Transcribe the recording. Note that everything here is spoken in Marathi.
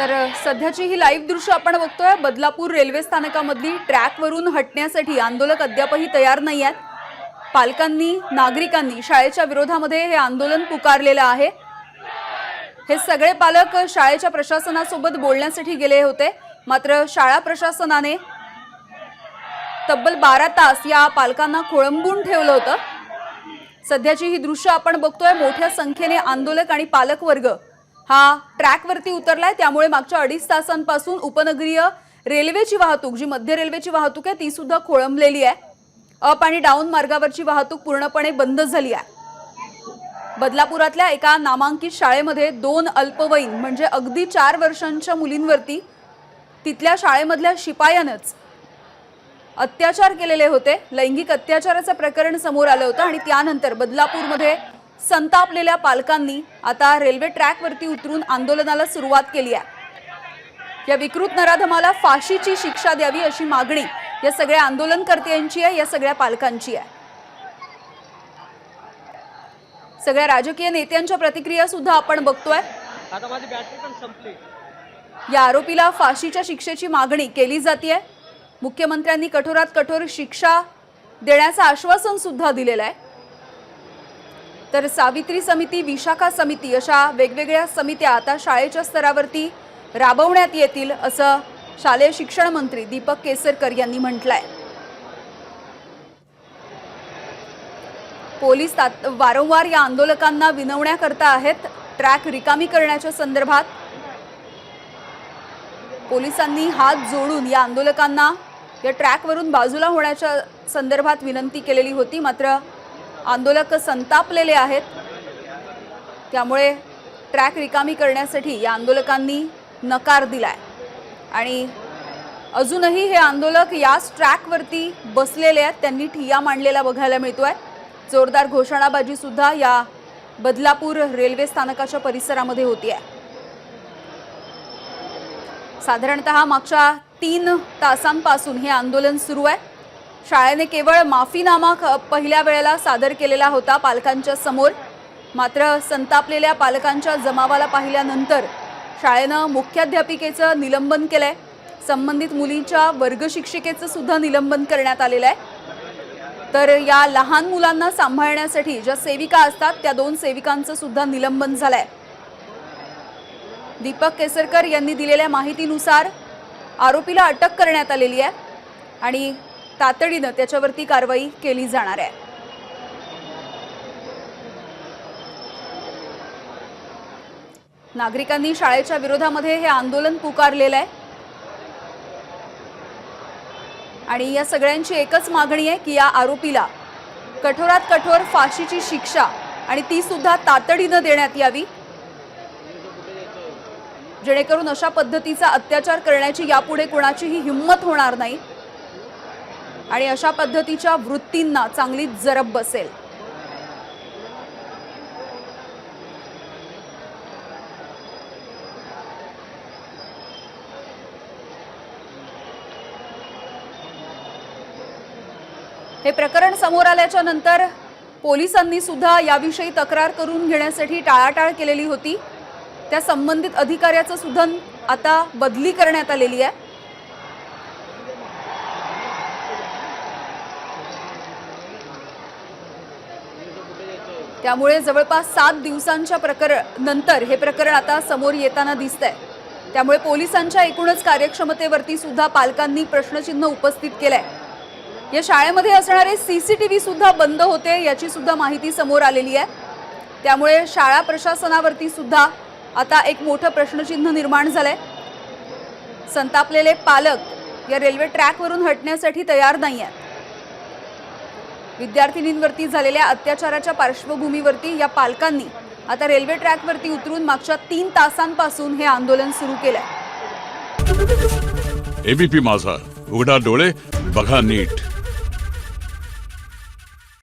तर सध्याची ही लाईव्ह दृश्य आपण बघतोय. बदलापूर रेल्वे स्थानकामधली ट्रॅकवरून हटण्यासाठी आंदोलक अद्यापही तयार नाही आहेत. पालकांनी नागरिकांनी शाळेच्या विरोधामध्ये हे आंदोलन पुकारलेलं आहे. हे सगळे पालक शाळेच्या प्रशासनासोबत बोलण्यासाठी गेले होते. मात्र शाळा प्रशासनाने तब्बल बारा तास या पालकांना खोळंबून ठेवलं होतं. सध्याची ही दृश्य आपण बघतोय. मोठ्या संख्येने आंदोलक आणि पालकवर्ग हा ट्रॅकवरती उतरलाय. त्यामुळे मागच्या अडीच तासांपासून उपनगरीय रेल्वेची वाहतूक जी मध्य रेल्वेची वाहतूक आहे ती सुद्धा खोळंबलेली आहे. अप आणि डाऊन मार्गावरची वाहतूक पूर्णपणे बंद झाली आहे. बदलापुरातल्या एका नामांकित शाळेमध्ये दोन अल्पवयीन म्हणजे अगदी चार वर्षांच्या मुलींवरती तिथल्या शाळेमधल्या शिपायानंच अत्याचार केलेले होते. लैंगिक अत्याचाराचं प्रकरण समोर आलं होतं आणि त्यानंतर बदलापूरमध्ये संतापलेल्या पालकांनी आता रेल्वे ट्रॅकवरती उतरून आंदोलनाला सुरुवात केली आहे. या विकृत नराधमाला फाशीची शिक्षा द्यावी अशी मागणी या सगळ्या आंदोलनकर्त्यांची आहे या सगळ्या पालकांची आहे. सगळ्या राजकीय नेत्यांच्या प्रतिक्रिया सुद्धा आपण बघतोय. या आरोपीला फाशीच्या शिक्षेची मागणी केली जाते मुख्यमंत्र्यांनी कठोरात कठोर शिक्षा देण्याचं आश्वासन सुद्धा दिलेलं आहे. तर सावित्री समिती विशाखा समिती अशा वेगवेगळ्या समित्या आता शाळेच्या स्तरावरती राबवण्यात येतील असं शालेय शिक्षण मंत्री दीपक केसरकर यांनी म्हटलंय. पोलीस तात वारंवार या आंदोलकांना विनवण्याकरता आहेत ट्रॅक रिकामी करण्याच्या संदर्भात. पोलिसांनी हात जोडून या आंदोलकांना या ट्रॅकवरून बाजूला होण्याच्या संदर्भात विनंती केलेली होती मात्र आंदोलक संतापलेले आहेत. त्यामुळे ट्रॅक रिकामी करण्यासाठी या आंदोलकांनी नकार दिलाय. आणि अजूनही हे आंदोलक याच ट्रॅकवरती बसलेले आहेत. त्यांनी ठिय्या मांडलेला बघायला मिळतो आहे जोरदार घोषणाबाजीसुद्धा या बदलापूर रेल्वे स्थानकाच्या परिसरामध्ये होती आहे साधारणतः मागच्या तीन तासांपासून हे आंदोलन सुरू आहे. शाळेने केवळ माफीनामा ख- पहिल्या वेळेला सादर केलेला होता पालकांच्या समोर. मात्र संतापलेल्या पालकांच्या जमावाला पाहिल्यानंतर शाळेनं मुख्याध्यापिकेचं निलंबन केलंय. संबंधित मुलींच्या वर्गशिक्षिकेचं सुद्धा निलंबन करण्यात आलेलं आहे. तर या लहान मुलांना सांभाळण्यासाठी ज्या सेविका असतात त्या दोन सेविकांचं सुद्धा निलंबन झालंय. दीपक केसरकर यांनी दिलेल्या माहितीनुसार आरोपीला अटक करण्यात आलेली आहे. आणि तातडीनं त्याच्यावरती कारवाई केली जाणार आहे. नागरिकांनी शाळेच्या विरोधामध्ये हे आंदोलन पुकारलेलं आहे. आणि या सगळ्यांची एकच मागणी आहे की या आरोपीला कठोरात कठोर फाशीची शिक्षा आणि ती सुद्धा तातडीनं देण्यात यावी. जेणेकरून अशा पद्धतीचा अत्याचार करण्याची यापुढे कोणाचीही हिंमत होणार नाही. आणि अशा पद्धतीच्या वृत्तींना चांगली जरब बसेल. हे प्रकरण समोर आल्याच्यानंतर पोलिसांनी सुद्धा याविषयी तक्रार करून घेण्यासाठी टाळाटाळ केलेली होती. त्या संबंधित अधिकाऱ्याचं सुद्धा आता बदली करण्यात आलेली आहे. त्यामुळे जवळपास सात दिवसांच्या प्रकरण नंतर हे प्रकरण आता समोर येताना दिसतंय. त्यामुळे पोलिसांच्या एकूणच कार्यक्षमतेवरती सुद्धा पालकांनी प्रश्नचिन्ह उपस्थित केलंय. या शाळेमध्ये असणारे सीसीटीव्ही सुद्धा बंद होते याची सुद्धा माहिती समोर आलेली आहे. त्यामुळे शाळा प्रशासनावरती सुद्धा आता एक मोठं प्रश्नचिन्ह निर्माण झालंय. संतापलेले पालक या रेल्वे ट्रॅकवरून हटण्यासाठी तयार नाही आहेत विद्यार्थिनींवरती झालेल्या अत्याचाराच्या पार्श्वभूमीवरती या पालकांनी आता रेल्वे ट्रॅकवरती उतरून मागच्या तीन तासांपासून हे आंदोलन सुरू केलंय. एबीपी माझा. उघडा डोळे बघा नीट.